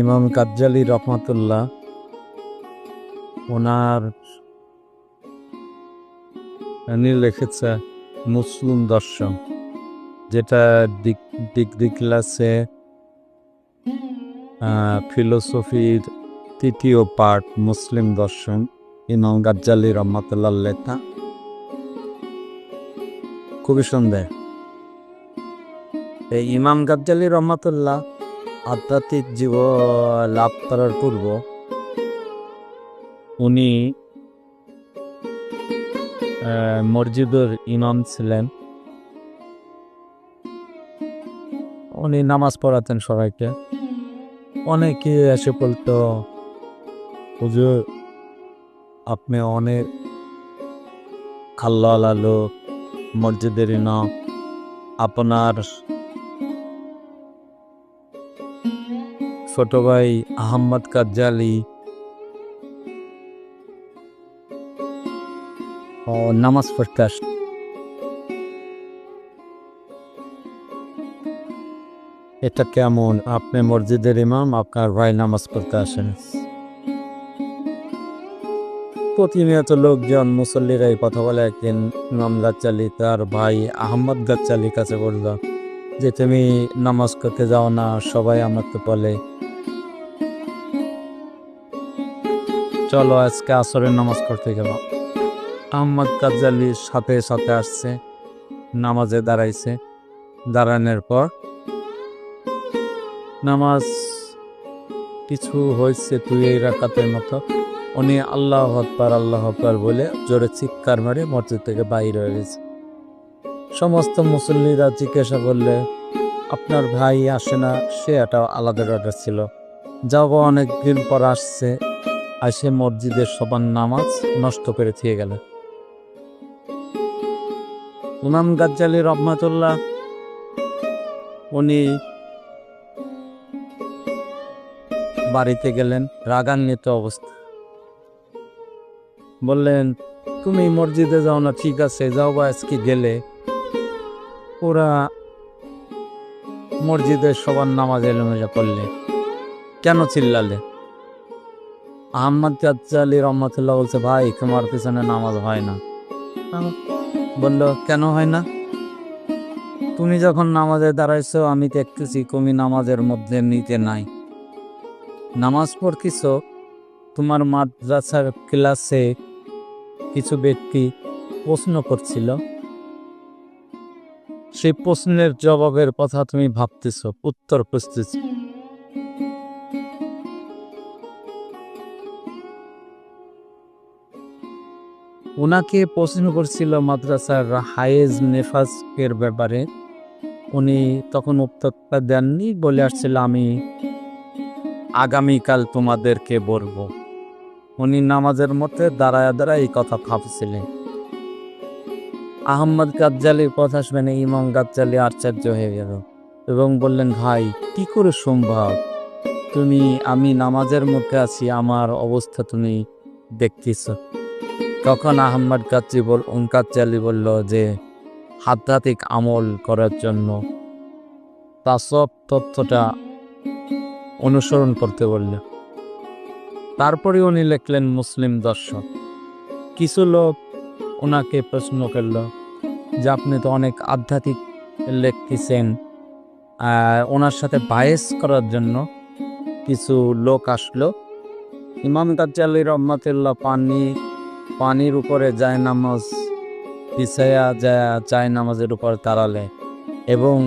ইমাম কাজ্জালি রহমাতুল্লাহ ওনার উনি লিখেছে মুসলিম দর্শন, যেটা দিক ডিগ্রি ক্লাসে ফিলোসফির তৃতীয় পার্ট মুসলিম দর্শন, ইমাম গাজ্জালি রহমাতুল্লাহ লেখা। খুবই সুন্দর। এই ইমাম গাজ্জালি রহমাতুল্লাহ আধ্যাত্মিক জীব লাভ করার পূর্ব। উনি মসজিদের ইমাম ছিলেন। উনি নামাজ পড়াতেন সবাইকে। অনেকে এসে বলতো, হুজুর, আপনি অনেক খাল্লা আলো মসজিদের ইমাম। আপনার ছোট ভাই আহম্মদ কাজ্জালি। ও, নামাজ পড়তে আস এটা কেমন? আপনি মসজিদের ইমাম, আপনার ভাই নামাজ পড়তে আসেন। প্রতিনিয়ত লোকজন মুসল্লিরা এই কথা বলে একদিন ইমাম গাচ্চালি তার ভাই আহম্মদ গাচ্চালির কাছে বলল যে তুমি নামাজ করতে যাও না, সবাই আমাকে বলে। চলো আজকে আসরের নামাজ করতে গেল আহম্মদ গাজ্জালির সাথে সাথে আসছে, নামাজে দাঁড়াইছে। দাঁড়ানোর পর নামাজ কিছু হয়েছে তুই এই রাকাতের মতো। উনি আল্লাহ হকবার আল্লাহ হকবার বলে জোরে চিৎকার মারে মসজিদ থেকে বাইর হয়ে গেছে। সমস্ত মুসল্লিরা জিজ্ঞাসা করলে, আপনার ভাই আসে না, সে একটা আলাদা অর্ডার ছিল। যাব অনেক দিন পর আসছে আসে মসজিদের সবার নামাজ নষ্ট করে থিয়ে গেল। ইমাম গাজ্জালি রহমাতুল্লাহ, উনি বাড়িতে গেলেন, রাগান্বিত অবস্থা। বললেন, তুমি মসজিদে যাও না, ঠিক আছে, যাও বা আজকে গেলে। ওরা মসজিদের সবার নামাজ এলোমেজা করলে। কেন চিল্লালে? আহম্মদ গাজ্জালি রহমতুল্লাহ বলছে, ভাই, তোমার পিছনে নামাজ হয় না। বলল, কেন হয় না? তুমি যখন নামাজে দাঁড়াইছো, আমি দেখতেছি তুমি নামাজের মধ্যে নিতে নাই। নামাজ পড়তেছ, তোমার মাদ্রাসার ক্লাসে কিছু ব্যক্তি প্রশ্ন করছিল। সেই প্রশ্নের জবাবের কথা তুমি ভাবতেছ, উত্তর খুঁজতেছ। ওনাকে প্রশ্ন করছিল মাদ্রাসার হায়েজ নেফাজের ব্যাপারে। উনি তখন উত্তরটা দেননি, বলে আসছিল, আমি আগামীকাল তোমাদেরকে বলব। উনি নামাজের মধ্যে দাঁড়ায় দাঁড়ায় এই কথা ভাবছিলেন। আহম্মদ গাজ্জালির কথা শুনে ইমাম গাজ্জালি আশ্চর্য হয়ে গেল এবং বললেন, ভাই, কি করে সম্ভব? তুমি, আমি নামাজের মধ্যে আছি, আমার অবস্থা তুমি দেখতেছ। তখন আহম্মদ গাজ্জি বল গাজ্জালি বলল যে, আধ্যাত্মিক আমল করার জন্য তা সব তথ্যটা অনুসরণ করতে বললেন তারপরে উনি লিখলেন, মুসলিম দর্শন কিছু লোক ওনাকে প্রশ্ন করল যে আপনি তো অনেক আধ্যাত্মিক লিখতেছেন ওনার সাথে বায়েস করার জন্য কিছু লোক আসলো। ইমাম গাজ্জালি রহমতুল্লাহ পানি পানির উপরে যায় নামাজ পিছায়া যায় যায় নামাজের উপর তাড়ালে এবং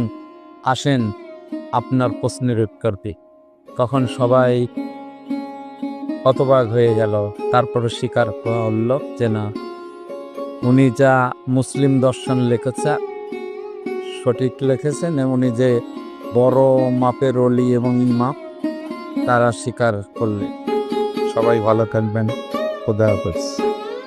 আসেন আপনার প্রশ্নের দিই তখন সবাই হতবাক হয়ে গেল তারপরে স্বীকার করল যে না। উনি যা মুসলিম দর্শন লিখেছে, সঠিক লিখেছেন উনি যে বড় মাপের অলি এবং ইমাম, তারা স্বীকার করলে সবাই ভালো থাকবেন। খোদা হাফেজ।